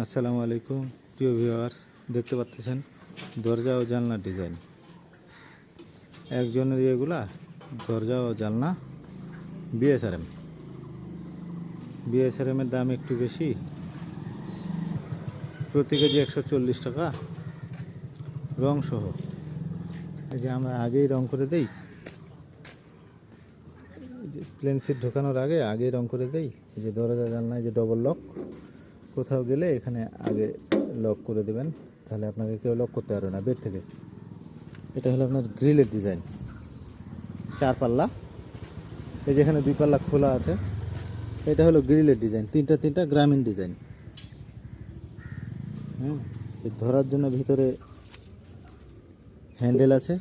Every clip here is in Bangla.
আসসালামু আলাইকুম, প্রিয় ভিউয়ার্স দেখতে পাচ্ছেন দরজা ও জানলার ডিজাইন। একজনের এগুলা দরজা ও জানলা বিএসআরএম বিএসআরএমের দাম একটু বেশি, প্রতি কেজি একশো চল্লিশ টাকা, রং সহ। এই যে আমরা আগেই রং করে দেই প্লেন সিট ঢোকানোর আগে আগেই রং করে দেই, এই যে দরজা জানলায় যে ডবল লক কোথাও গেলে এখানে আগে লক করে দেবেন। তাহলে আপনাকে কেউ লক করতে পারবে না বেড থেকে। এটা হলো আপনার গ্রিলের ডিজাইন চার পাল্লা। এই যেখানে দুই পাল্লা খোলা আছে। এটা হলো গ্রিলের ডিজাইন তিনটা তিনটা গ্রামীণ ডিজাইন হ্যাঁ ধরার জন্য ভিতরে হ্যান্ডেল আছে।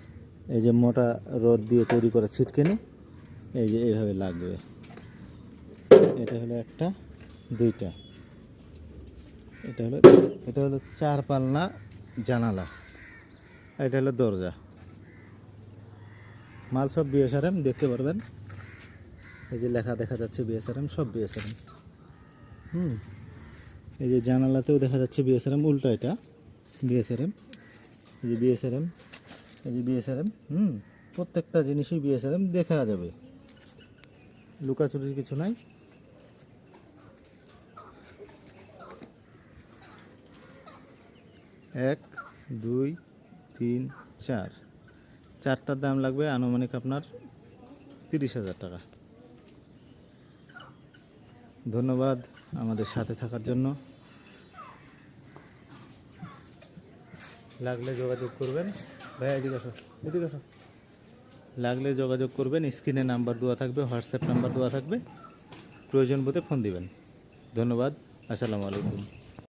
এই যে মোটা রড দিয়ে তৈরি করা ছিটকেনি। এই যে এইভাবে লাগবে। এটা হলো একটা, দুইটা। এটা হলো এটা হলো চার পাল্লা জানালা। এটা হলো দরজা। মাল সব বিএসআরএম দেখতে পারবেন। এই যে লেখা দেখা যাচ্ছে বিএসআরএম সব বিএসআরএম হুম। এই যে জানালাতেও দেখা যাচ্ছে বিএসআরএম উল্টা এটা বিএসআরএম এই যে বিএসআরএম এই যে বিএসআরএম হুম। প্রত্যেকটা জিনিসই বিএসআরএম দেখা যাবে। লুকাচুরির কিছু নাই। এক, দুই, তিন, চার। চারটার দাম লাগবে, আনুমানিক আপনার তিরিশ হাজার টাকা। ধন্যবাদ আমাদের সাথে থাকার জন্য। লাগলে যোগাযোগ করবেন। ভাইয়া, এদিকে আসো এদিকে আসো। লাগলে যোগাযোগ করবেন, স্ক্রিনে নাম্বার দেওয়া থাকবে, হোয়াটসঅ্যাপ নাম্বার দেওয়া থাকবে। প্রয়োজন বোধে ফোন দিবেন। ধন্যবাদ, আসসালামু আলাইকুম।